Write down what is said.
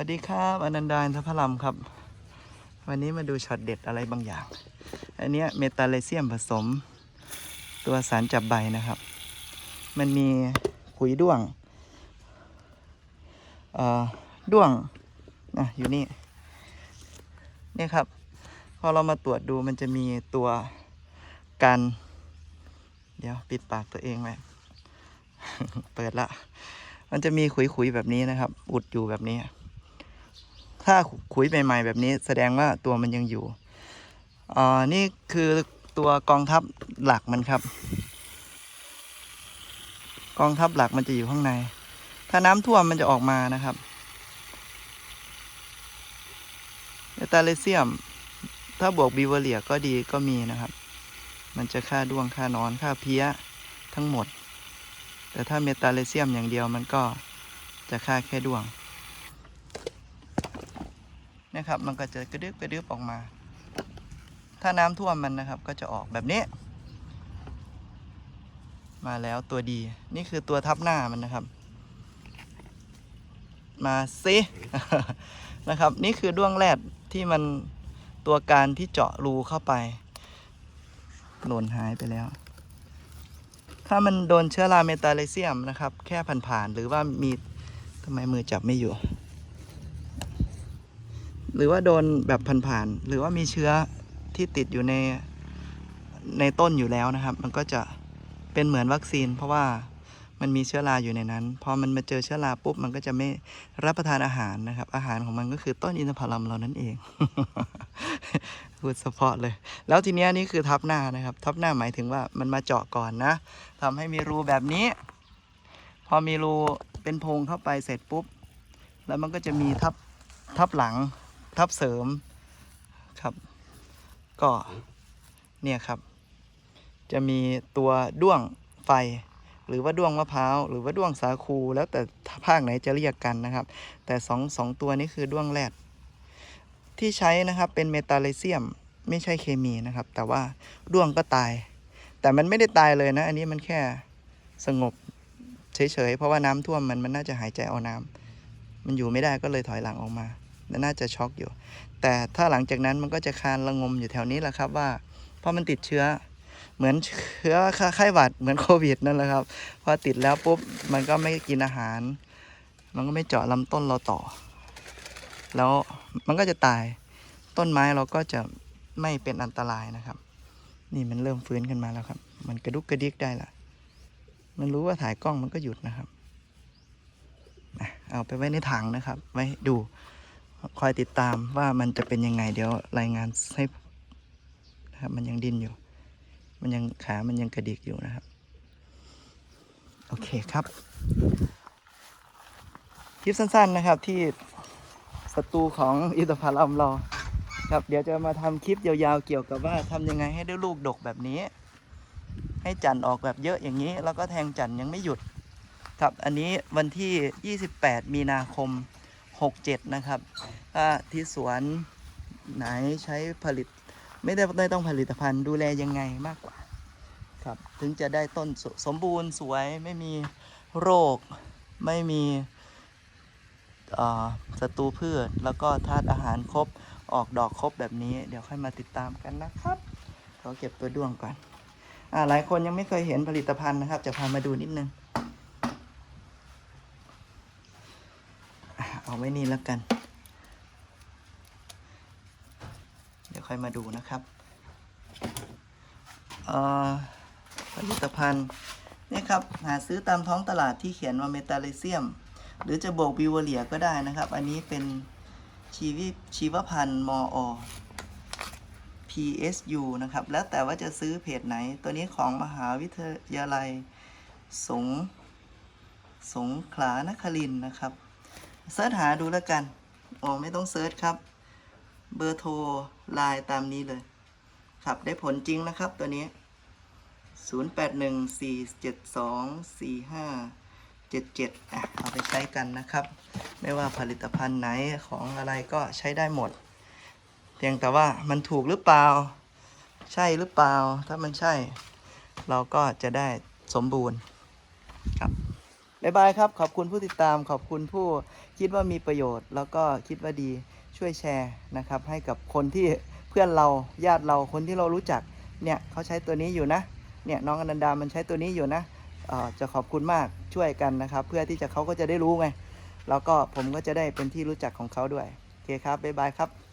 วัสดีครับอนันดาอินทพลัมครับ วันนี้มาดูช็อตเด็ดอะไรบางอย่าง อันนี้เมตาเลเซียมผสม ตัวสารจับใบนะครับ มันมีขุยด้วงเออด้วงนะอยู่นี่นี่ครับ พอเรามาตรวจดูมันจะมีตัวกัน เดี๋ยวปิดปากตัวเองไว้เปิดละ มันจะมีขุยๆแบบนี้นะครับ อุดอยู่แบบนี้ ถ้าขุยใหม่ ๆ แบบนี้แสดงว่าตัวมันยังอยู่อ่านี่คือตัวกองทัพหลักมันครับ กองทัพหลักมันจะอยู่ข้างใน ถ้าน้ำท่วมมันจะออกมานะครับเมตาเลเซียม ถ้าบวกบีเวเรียก็ดีก็มีนะครับ มันจะฆ่าด้วงฆ่านอนฆ่าเพี้ยทั้งหมด แต่ถ้าเมตาเลเซียมอย่างเดียวมันก็จะฆ่าแค่ด้วง นะครับ มันก็จะกระดึบกระดึบออกมา ถ้าน้ำท่วมมันนะครับ ก็จะออกแบบนี้ มาแล้วตัวดี นี่คือตัวทับหน้ามันนะครับ มาซินะครับ นี่คือด้วงแรดที่มันตัวการที่เจาะรูเข้าไป หล่นหายไปแล้ว ถ้ามันโดนเชื้อราเมตาเลเซียมนะครับ แค่ผ่านๆหรือว่ามีทำไมมือจับไม่อยู่ หรือว่าโดนแบบผ่านๆหรือว่ามีเชื้อที่ติดอยู่ในในต้นอยู่แล้วนะครับ มันก็จะเป็นเหมือนวัคซีน เพราะว่ามันมีเชื้อราอยู่ในนั้น พอมันมาเจอเชื้อราปุ๊บ มันก็จะไม่รับประทานอาหารนะครับ อาหารของมันก็คือต้นอินทผลัมเรานั่นเอง พูดเฉพาะเลย แล้วทีเนี้ยนี่คือทับหน้านะครับ ทับหน้าหมายถึงว่ามันมาเจาะก่อนนะทำให้มีรูแบบนี้ พอมีรูเป็นโพรงเข้าไปเสร็จปุ๊บ แล้วมันก็จะมีทับทับหลัง ทับเสริมครับ ก็เนี่ยครับ จะมีตัวด้วงไฟ หรือว่าด้วงมะพร้าวหรือว่าด้วงสาคู แล้วแต่ภาคไหนจะเรียกกันนะครับ แต่สองสองตัวนี้คือด้วงแรดที่ใช้นะครับเป็นเมตาเลเซียมไม่ใช่เคมีนะครับ แต่ว่าด้วงก็ตาย แต่มันไม่ได้ตายเลยนะ อันนี้มันแค่สงบเฉยๆเพราะว่าน้ำท่วมมันมันน่าจะหายใจเอาน้ำมันอยู่ไม่ได้ก็เลยถอยหลังออกมา น่าจะช็อกอยู่ แต่ถ้าหลังจากนั้นมันก็จะคานระงมอยู่แถวนี้แหละครับว่า เพราะมันติดเชื้อ เหมือนเชื้อไข้หวัดเหมือนโควิดนั่นแหละครับ พอติดแล้วปุ๊บมันก็ไม่กินอาหาร มันก็ไม่เจาะลำต้นเราต่อ แล้วมันก็จะตาย ต้นไม้เราก็จะไม่เป็นอันตรายนะครับ นี่มันเริ่มฟื้นขึ้นมาแล้วครับ มันกระดุกกระดิกได้ละมันรู้ว่าถ่ายกล้องมันก็หยุดนะครับเอาไปไว้ในถังนะครับ ไว้ดู คอยติดตามว่ามันจะเป็นยังไง เดี๋ยวรายงานให้นะครับ มันยังดิ้นอยู่ มันยังขา มันยังกระดิกอยู่นะครับ โอเคครับ คลิปสั้นๆนะครับที่ศัตรูของอินทผลัมเราครับ เดี๋ยวจะมาทำคลิปยาวๆเกี่ยวกับว่าทำยังไงให้ได้ลูกดกแบบนี้ ให้จันทร์ออกแบบเยอะอย่างนี้ แล้วก็แทงจันทร์ยังไม่หยุด ครับ อันนี้วันที่ 28 มีนาคม 67 นะครับถ้าที่สวนไหนใช้ผลิต ไม่ได้ไม่ต้องผลิตภัณฑ์ดูแลยังไงมากกว่าครับถึงจะได้ต้นสสมบูรณ์สวยไม่มีโรค ไม่มีศัตรูพืช แล้วก็ธาตุอาหารครบออกดอกครบแบบนี้ เดี๋ยวค่อยมาติดตามกันนะครับขอเก็บตัวด้วงก่อนอหลายคนยังไม่เคยเห็นผลิตภัณฑ์นะครับ จะพามาดูนิดนึงอะเอา ไว้นี่แล้วกัน เดี๋ยวค่อยมาดูนะครับอ่อผลิตภัณฑ์นี่ครับ หาซื้อตามท้องตลาดที่เขียนว่าเมตาเลเซียม หรือจะโบกบิวเลียก็ได้นะครับ อันนี้เป็นชีวิชีวพันธ์มอ PSU นะครับ แล้วแต่ว่าจะซื้อเพจไหน ตัวนี้ของมหาวิทยาลัยสงสงขลานครินนะครับ เสิร์ชหาดูแล้วกันโอ้ไม่ต้องเสิร์ชครับ เบอร์โทรไลน์ตามนี้เลย ครับได้ผลจริงนะครับตัวนี้ 0814724577อะเอาไปใช้กันนะครับ ไม่ว่าผลิตภัณฑ์ไหนของอะไรก็ใช้ได้หมด เพียงแต่ว่ามันถูกหรือเปล่า ใช่หรือเปล่า ถ้ามันใช่ เราก็จะได้สมบูรณ์ครับ บายบายครับ ขอบคุณผู้ติดตาม ขอบคุณผู้คิดว่ามีประโยชน์ แล้วก็คิดว่าดีช่วยแชร์นะครับ ให้กับคนที่เพื่อนเราญาติเราคนที่เรารู้จักเนี่ยเขาใช้ตัวนี้อยู่นะเนี่ยน้องอนันดามันใช้ตัวนี้อยู่นะจะขอบคุณมากช่วยกันนะครับ เพื่อที่จะเขาก็จะได้รู้ไงแล้วก็ผมก็จะได้เป็นที่รู้จักของเขาด้วยโอเคครับบ๊ายบายครับ